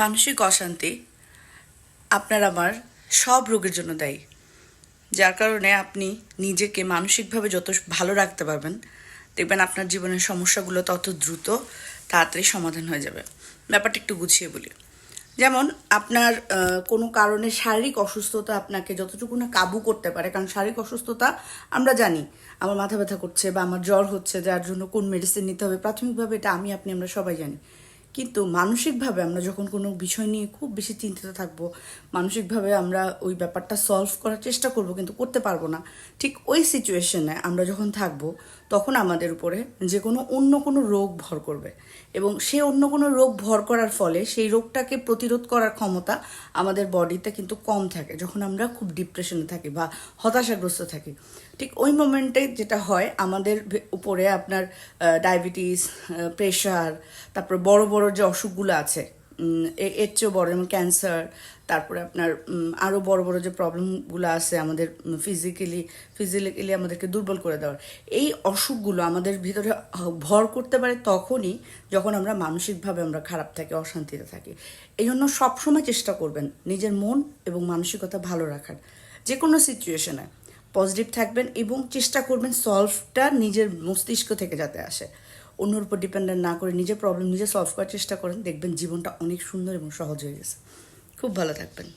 মানসিক অশান্তি আপনার আমার সব রোগের জন্য দায়ী। যার কারণে আপনি নিজেকে মানসিকভাবে যত ভালো রাখতে পারবেন, দেখবেন আপনার জীবনের সমস্যাগুলো তত দ্রুত তাড়াতাড়ি সমাধান হয়ে যাবে। ব্যাপারটা একটু গুছিয়ে বলি। যেমন আপনার কোনো কারণে শারীরিক অসুস্থতা আপনাকে যতটুকু না কাবু করতে পারে, কারণ শারীরিক অসুস্থতা আমরা জানি, আমার মাথা ব্যথা করছে বা আমার জ্বর হচ্ছে, যার জন্য কোন মেডিসিন নিতে হবে, প্রাথমিকভাবে এটা আমি, আপনি, আমরা সবাই জানি। কিন্তু মানসিকভাবে আমরা যখন কোনো বিষয় নিয়ে খুব বেশি চিন্তিত থাকব, মানসিকভাবে আমরা ওই ব্যাপারটা সলভ করার চেষ্টা করব কিন্তু করতে পারব না। ঠিক ওই সিচুয়েশনে আমরা যখন থাকব, তখন আমাদের উপরে যে কোনো অন্য কোনো রোগ ভর করবে এবং সে অন্য কোনো রোগ ভর করার ফলে সেই রোগটাকে প্রতিরোধ করার ক্ষমতা আমাদের বডিতে কিন্তু কম থাকে। যখন আমরা খুব ডিপ্রেশনে থাকি বা হতাশাগ্রস্ত থাকি। ঠিক ওই মোমেন্টে যেটা হয়, আমাদের উপরে আপনার ডায়াবেটিস প্রেশার তারপর বড় বড় যে অসুখগুলো আছে এর চেয়েও বড় যেমন ক্যান্সার তারপরে আপনার আরও আরও বড় বড় যে প্রবলেমগুলো আছে আমাদের ফিজিক্যালি ফিজিক্যালি আমাদেরকে দুর্বল করে দেওয়ার। এই অসুখগুলো আমাদের ভিতরে ভর করতে পারে তখনই যখন আমরা মানসিকভাবে আমরা খারাপ থাকি, অশান্তিতে থাকি। এই জন্য সবসময় চেষ্টা করবেন নিজের মন এবং মানসিকতা ভালো রাখার। যে কোনো সিচুয়েশনে পজিটিভ থাকবেন এবং চেষ্টা করবেন সলভটা নিজের মস্তিষ্ক থেকে যাতে আসে। অন্যর উপর ডিপেন্ডেন্ট না করে নিজের প্রবলেম নিজে সলভ করার চেষ্টা করেন, দেখবেন জীবনটা অনেক সুন্দর এবং সহজ হয়ে গেছে। খুব ভালো থাকবেন।